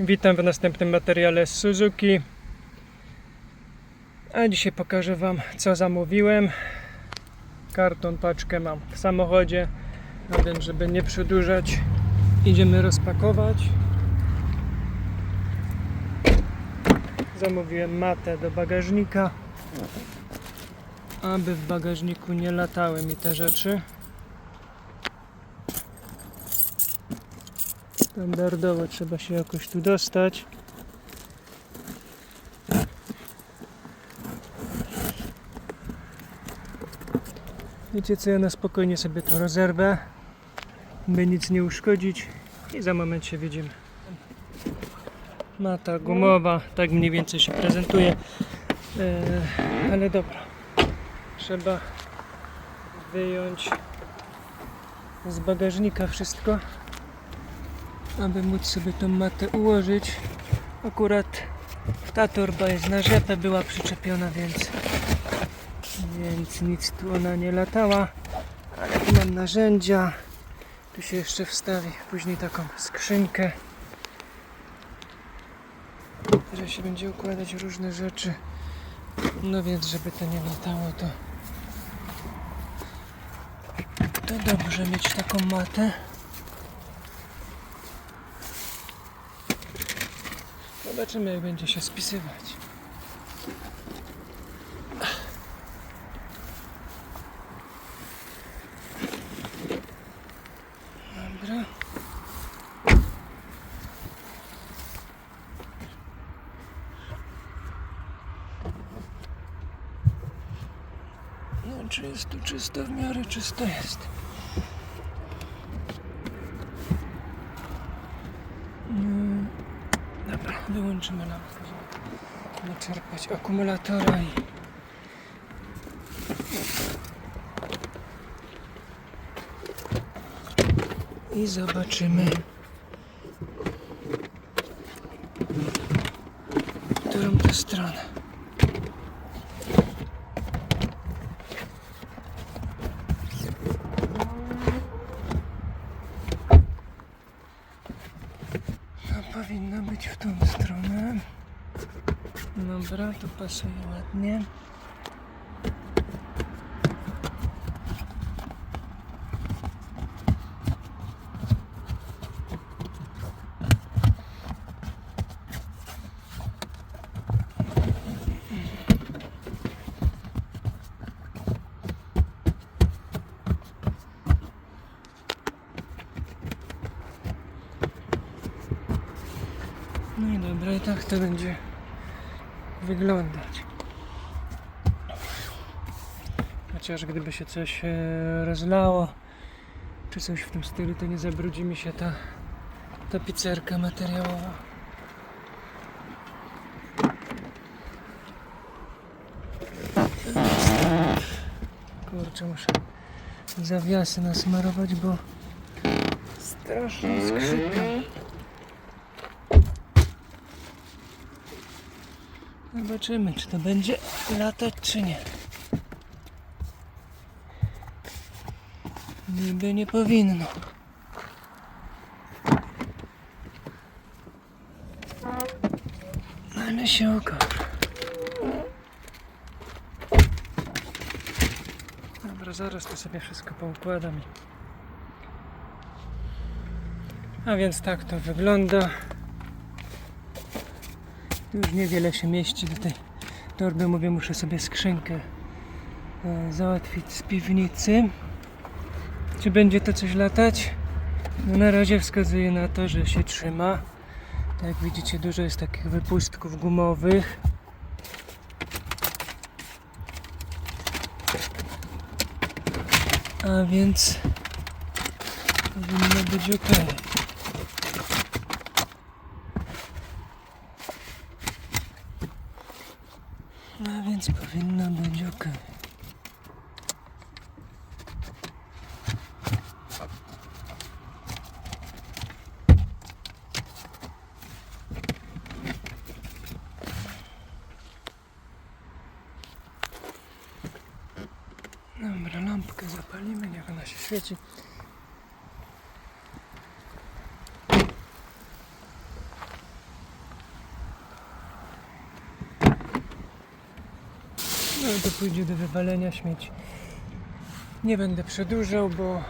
Witam w następnym materiale z Suzuki. A dzisiaj pokażę Wam co zamówiłem. Karton, paczkę mam w samochodzie. A więc, żeby nie przedłużać, idziemy rozpakować. Zamówiłem matę do bagażnika, aby w bagażniku nie latały mi te rzeczy. Standardowo trzeba się jakoś tu dostać. Wiecie co, ja na spokojnie sobie to rozerwę, by nic nie uszkodzić. I za moment się widzimy. Mata gumowa, tak mniej więcej się prezentuje, Eee, ale dobra, trzeba wyjąć z bagażnika wszystko aby móc sobie tą matę ułożyć. Akurat ta torba jest na rzepę, była przyczepiona, więc, więc nic tu ona nie latała. Ale tu mam narzędzia. Tu się jeszcze wstawi później taką skrzynkę, że się będzie układać różne rzeczy. No więc, żeby to nie latało, to to dobrze mieć taką matę. Zobaczymy jak będzie się spisywać. Dobra. No czy czysto? W miarę czysto jest. Mm. Dobra, wyłączymy lampkę, żeby nie czerpać akumulatora i... I zobaczymy, którą tę stronę. No powinno być w tą stronę. Dobra, to pasuje ładnie. No i dobra, i tak to będzie wyglądać. Chociaż gdyby się coś e, rozlało, czy coś w tym stylu, to nie zabrudzi mi się ta tapicerka materiałowa. Kurczę, muszę zawiasy nasmarować, bo strasznie skrzypią. Zobaczymy, czy to będzie latać, czy nie. Niby nie powinno. Ale się okaże. Dobra, zaraz to sobie wszystko poukładam. A więc tak to wygląda. Już niewiele się mieści do tej torby. Mówię, muszę sobie skrzynkę e, załatwić z piwnicy. Czy będzie to coś latać? No na razie wskazuje na to, że się trzyma. Tak jak widzicie, dużo jest takich wypustków gumowych. A więc powinno być ok. A więc powinno być ok. Dobra, lampkę zapalimy, niech ona się świeci. No to pójdzie do wywalenia śmieci. Nie będę przedłużał, bo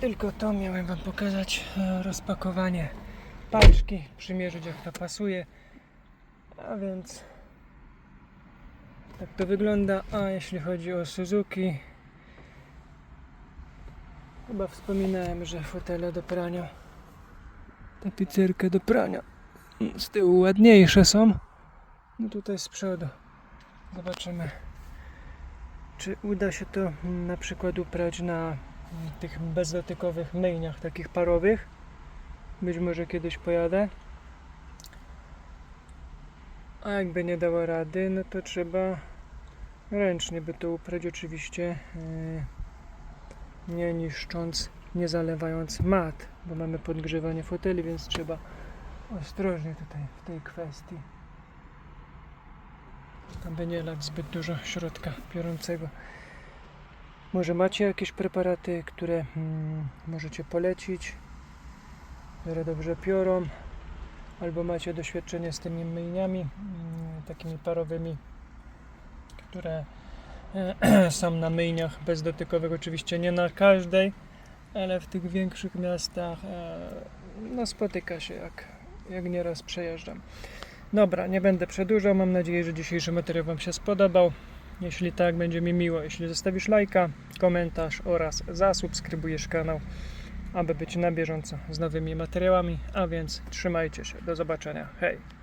tylko to miałem wam pokazać e, rozpakowanie paczki, przymierzyć jak to pasuje. A więc tak to wygląda. A jeśli chodzi o Suzuki, chyba wspominałem, że fotele do prania, tapicerkę do prania z tyłu ładniejsze są. No tutaj z przodu. Zobaczymy, czy uda się to na przykład uprać na mm, tych bezdotykowych myjniach, takich parowych. Być może kiedyś pojadę. A jakby nie dało rady, no to trzeba ręcznie by to uprać oczywiście, yy, nie niszcząc, nie zalewając mat, bo mamy podgrzewanie foteli, więc trzeba ostrożnie tutaj w tej kwestii. Aby nie lać zbyt dużo środka piorącego. Może macie jakieś preparaty, które mm, możecie polecić, które dobrze piorą, albo macie doświadczenie z tymi myjniami, mm, takimi parowymi, które e, są na myjniach bezdotykowych, oczywiście nie na każdej, ale w tych większych miastach e, no spotyka się jak, jak nieraz przejeżdżam. Dobra, nie będę przedłużał. Mam nadzieję, że dzisiejszy materiał Wam się spodobał. Jeśli tak, będzie mi miło, jeśli zostawisz lajka, komentarz oraz zasubskrybujesz kanał, aby być na bieżąco z nowymi materiałami. A więc trzymajcie się. Do zobaczenia. Hej!